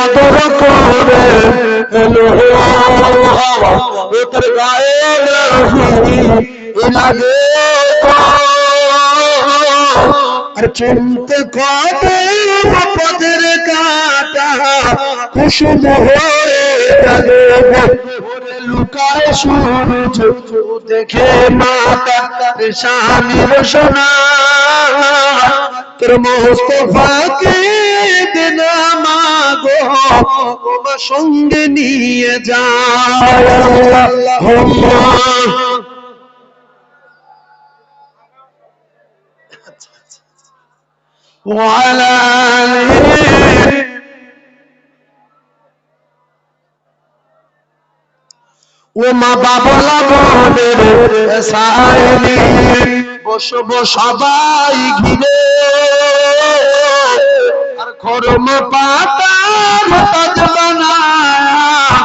আদর করে তোর গায়ে লাগে আর চিনতে কবে পদের কাটা কুসুম হয়ে লুকায় সূর্য, দেখে মাতা স্বামীর সোনা। তোর তোমার সঙ্গে নিয়ে যায় আল্লাহুম্মা وعلى آله ও মা বাবলা বোনের সাইনি বসব সবাই ঘিরে আর খরম পাতা মতাজ বানায়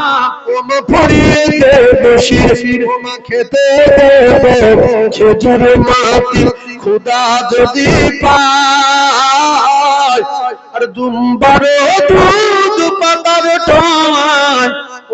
ওম ফড়িয়ে দে বসি ওমা খেতে মাটি খুদা যদি পায়, আর দুম্বার পাতার ওমা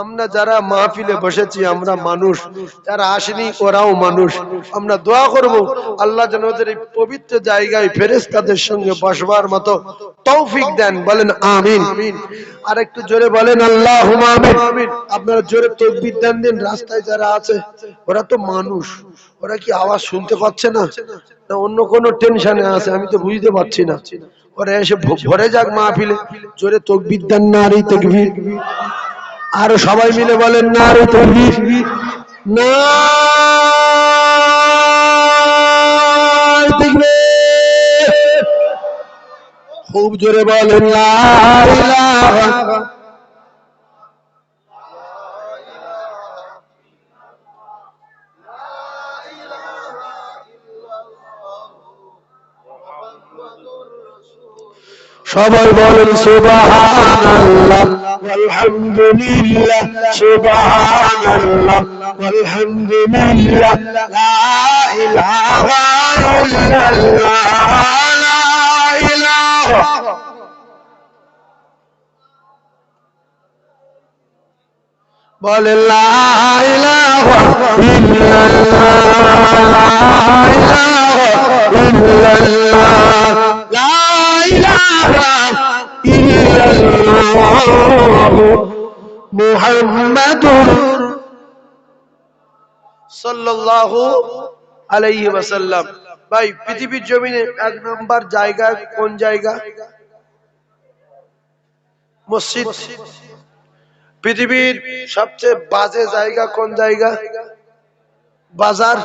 আমরা যারা মাহফিলে বসেছি, আমরা মানুষ। যারা আসেনি, ওরাও মানুষ। আমরা দোয়া করব, আল্লাহ যেন ওদের এই পবিত্র জায়গায় ফেরেশতাদের সঙ্গে বসবার মতো তৌফিক দেন। বলেন, আমিন। আর একটু জোরে বলেন আল্লাহ আমিন। আপনারা জোরে তকবির দেন, দিন, রাস্তায় যারা আছে, ওরা তো মানুষ। ওরা কি আওয়াজ শুনতে পাচ্ছে না? না, অন্য কোনো টেনশনে আছে, আমি তো বুঝতে পারছি না। ওরা এসে ভরে যাক মাহফিলে। জোরে তকবির দেন না আর এই তকবির। আর সবাই মিলে বলেন না রে তকবীর না খুব জোরে বলেন সবাই বলেন সুবহানাল্লাহ। আলহামদুলিল্লাহ সুবহানাল্লাহ। আলহামদুলিল্লাহ, লা ইলাহা ইল্লাল্লাহ, লা ইলাহা বলে লা ইলাহা ইল্লাল্লাহ, লা ইলাহা ইল্লাল্লাহ। ভাই, পৃথিবীর জমিনে এক নাম্বার জায়গা কোন জায়গা? মসজিদ। পৃথিবীর সবচেয়ে বাজে জায়গা কোন জায়গা? বাজার।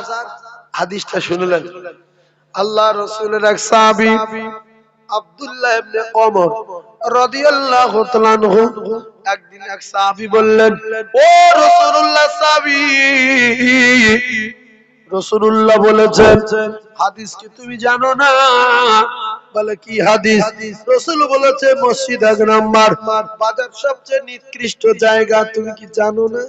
হাদিসটা শুনলেন। আল্লাহ রসুলের এক সাহাবী, আব্দুল্লাহ হাদিস কি তুমি জানো না? বলে, কি হাদিস? রসুল বলেছে, মসজিদ এক নাম্বার, বাজার সবচেয়ে নিকৃষ্ট জায়গা, তুমি কি জানো না?